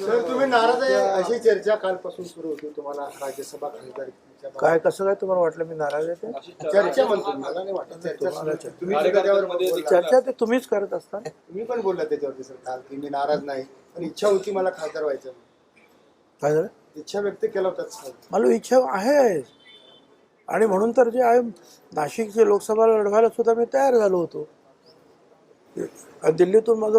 Sir तुम्ही नाराज आहे अशी चर्चा कालपासून सुरू होती तुम्हाला राज्यसभा खासदारकीच्या काय कसं काय तुम्हाला वाटलं मी नाराज आहे ते? चर्चा म्हणतो मी, मला नाही वाटत. चर्चा सुरू होती. तुम्ही सुद्धा त्याच्यावर बोलला. चर्चा ते तुम्हीच करत असता. तुम्ही पण बोलला त्याच्यावरती सर काल की मी नाराज नाही. पण इच्छा होती मला खासदार व्हायचं. काय झालं? इच्छा व्यक्त केला होता सर. मला इच्छा आहे. आणि म्हणून तर जे आहे नाशिकचे लोकसभा लढवायला सुद्धा मी तयार झालो होतो. आणि दिल्लीतून माझं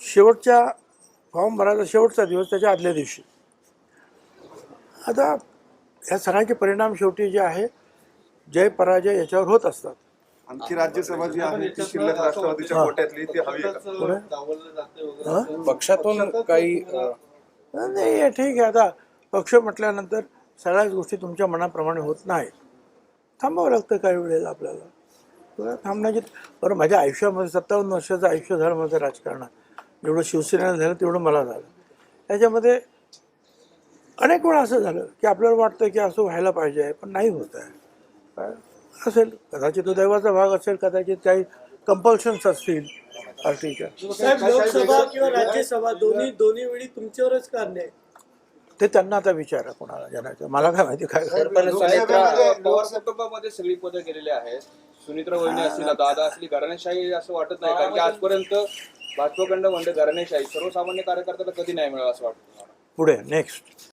शेवटच्या फॉर्म भरायचा शेवटचा दिवस त्याच्या आदल्या दिवशी. आता या सगळ्यांचे परिणाम शेवटी जे आहे जय पराजय याच्यावर होत असतात. आमची राज्यसभा जी आहे ती शिल्लक राष्ट्रवादीच्या कोट्यातली ती हवी आहे का? हं? पक्षातून काही अ, नाही हे ठीक आहे. आता पक्ष म्हटल्यानंतर सगळ्याच गोष्टी तुमच्या मनाप्रमाणे होत नाही थांबावं लागतं काही वेळेला आपल्याला. बरं, थांबण्याची बरं माझ्या आयुष्यामध्ये सत्तावन्न वर्षाचं आयुष्य झालं माझं राजकारणात. जेवढं शिवसेनेला झालं तेवढं मला झालं. त्याच्यामध्ये अनेक वेळा असं झालं की आपल्याला वाटतं की असं व्हायला पाहिजे पण नाही होत आहे. काय? असेल. कदाचित तो दैवाचा भाग असेल कदाचित काही कंपल्शन्स असतील. पार्टीच्या साहेब लोकसभा किंवा राज्यसभा दोन्ही दोन्ही वेळी तुमच्यावरच ते त्यांना आता विचारा कोणाला जनाचं मला काय माहिती काय पवार कुटुंबामध्ये सगळी पदं गेलेली आहेत. सुनित्रा वहिनी असतील दादा असली घराणेशाही असं वाटत नाही कारण की आजपर्यंत भाजपकडनं म्हणजे घराणेशाही सर्वसामान्य कार्यकर्त्याला कधी नाही मिळाला असं वाटतं पुढे नेक्स्ट